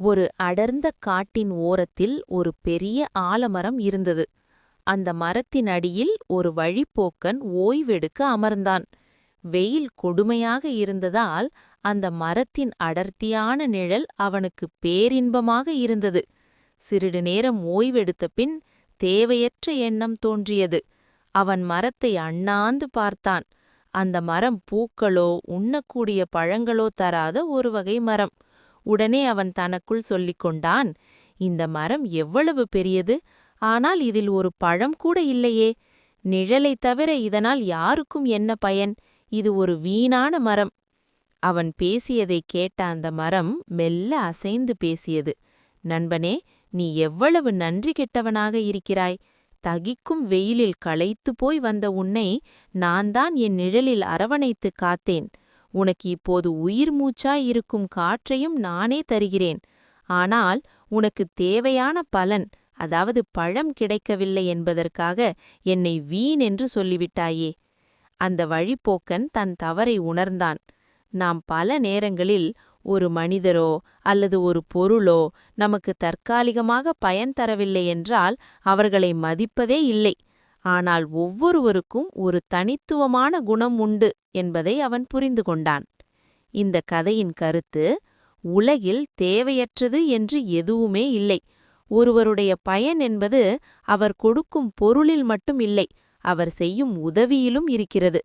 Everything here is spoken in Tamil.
ஒரு அடர்ந்த காட்டின் ஓரத்தில் ஒரு பெரிய ஆலமரம் இருந்தது. அந்த மரத்தின் அடியில் ஒரு வழிப்போக்கன் ஓய்வெடுக்க அமர்ந்தான். வெயில் கொடுமையாக இருந்ததால் அந்த மரத்தின் அடர்த்தியான நிழல் அவனுக்கு பேரின்பமாக இருந்தது. சிறிது நேரம் ஓய்வெடுத்த பின் தேவையற்ற எண்ணம் தோன்றியது. அவன் மரத்தை அண்ணாந்து பார்த்தான். அந்த மரம் பூக்களோ உண்ணக்கூடிய பழங்களோ தராத ஒரு வகை மரம். உடனே அவன் தனக்குள் சொல்லிக் கொண்டான் இந்த மரம் எவ்வளவு பெரியது? ஆனால் இதில் ஒரு பழம் கூட இல்லையே. நிழலைத் தவிர இதனால் யாருக்கும் என்ன பயன்? இது ஒரு வீணான மரம். அவன் பேசியதைக் கேட்ட அந்த மரம் மெல்ல அசைந்து பேசியது நண்பனே நீ எவ்வளவு நன்றி கெட்டவனாக இருக்கிறாய். தகிக்கும் வெயிலில் களைத்து போய் வந்த உன்னை நான் தான் என் நிழலில் அரவணைத்துக் காத்தேன். உனக்கு இப்போது உயிர் மூச்சாய் இருக்கும் காற்றையும் நானே தருகிறேன். ஆனால் உனக்கு தேவையான பலன் அதாவது பழம் கிடைக்கவில்லை என்பதற்காக என்னை வீண் என்று சொல்லிவிட்டாயே. அந்த வழிப்போக்கன் தன் தவறை உணர்ந்தான். நாம் பல நேரங்களில் ஒரு மனிதரோ அல்லது ஒரு பொருளோ நமக்கு தற்காலிகமாக பயன் தரவில்லை என்றால் அவர்களை மதிப்பதே இல்லை. ஆனால் ஒவ்வொருவருக்கும் ஒரு தனித்துவமான குணம் உண்டு என்பதை அவன் புரிந்து கொண்டான். இந்த கதையின் கருத்து உலகில் தேவையற்றது என்று எதுவுமே இல்லை. ஒருவருடைய பயன் என்பது அவர் கொடுக்கும் பொருளில் மட்டும் இல்லை அவர் செய்யும் உதவியிலும் இருக்கிறது.